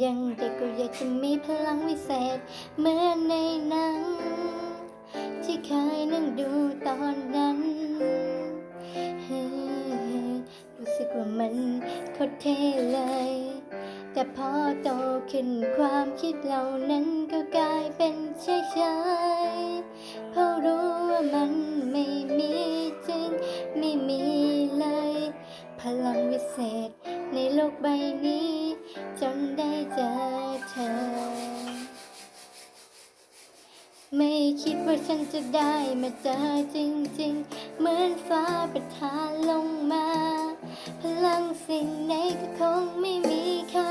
ยังเด็กก็อยากจะมีพลังวิเศษ เหมือนในหนัง ที่เคยนั่งดูตอนนั้นรู้สึกว่ามันโคตรเท่เลย แต่พอโตขึ้นความคิดเหล่านั้นก็กลายเป็นเฉยๆเพราะรู้ว่ามันไม่มีจริงไม่มีเลย พลังวิเศษในโลกใบนี้ ไม่คิดว่าฉันจะได้มาเจอจริงๆ เหมือนฟ้าประทานลงมา พลังสิ่งไหนก็คงไม่มีค่า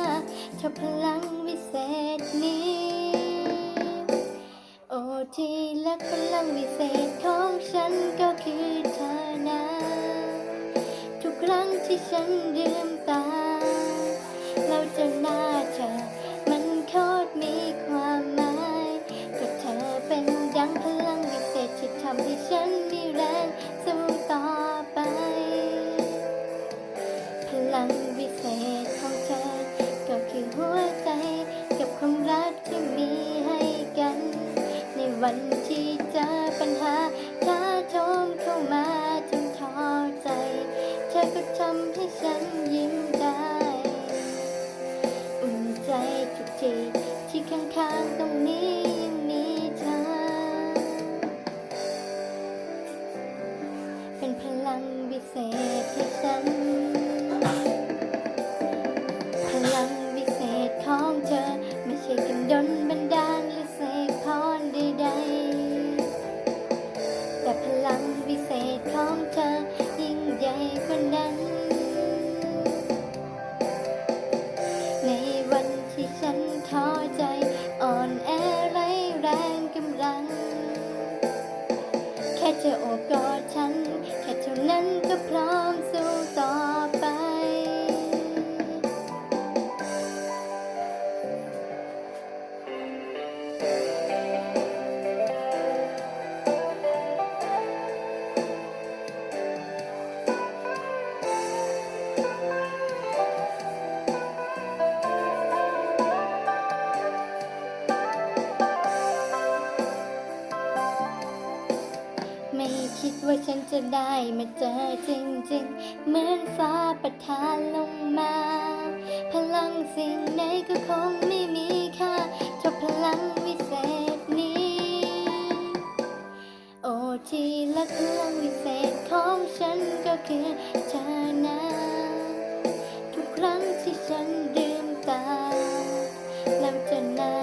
เท่าพลังวิเศษนี้ โอ้ที่รักพลังวิเศษของฉันก็คือเธอนะ ทุกครั้งที่ฉัน วันที่เจอปัญหาท้าโถมเข้ามาจนท้อใจ เธอก็ทำให้ฉันยิ้มได้ อุ่นใจทุกทีที่ข้างๆตรงนี้ยังมีเธอ เป็นพลังวิเศษที่ฉัน แค่โอบกอดฉัน แค่เท่านั้นก็พร้อม ว่าฉันจะได้มาเจอจริงๆ เหมือนฟ้าประทานลงมา พลังสิ่งไหนก็คงไม่มีค่าเท่าพลังวิเศษนี้ โอ้ที่ละพลังวิเศษของฉันก็คือเธอนะทุกครั้งที่ฉันลืมตาแล้วจะนา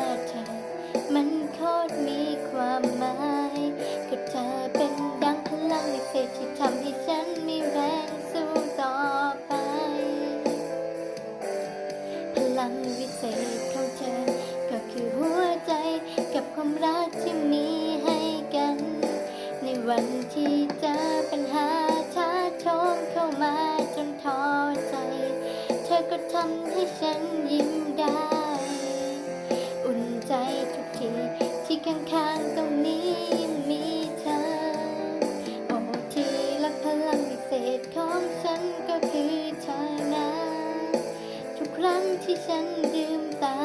ที่เจอปัญหาท้าโถมเข้ามาจนท้อใจ เธอก็ทำให้ฉันยิ้มได้ อุ่นใจทุกทีที่ข้างๆตรงนี้ยังมีเธอ โอ้ที่รักพลังวิเศษของฉันก็คือเธอนะ ทุกครั้งที่ฉันลืมตา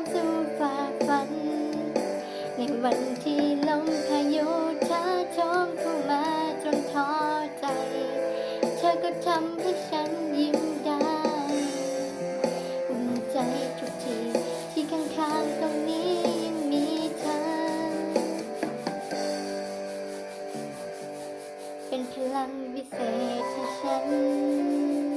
มสู้ฝ่าฟัน ในวันที่ลมพายุท้าชมเข้ามาจนท้อใจ เธอก็ทำให้ฉันยิ้มได้อุ่นใจทุกทีที่ข้างๆตรงนี้ยังมีเธอ เป็นพลังวิเศษให้ฉัน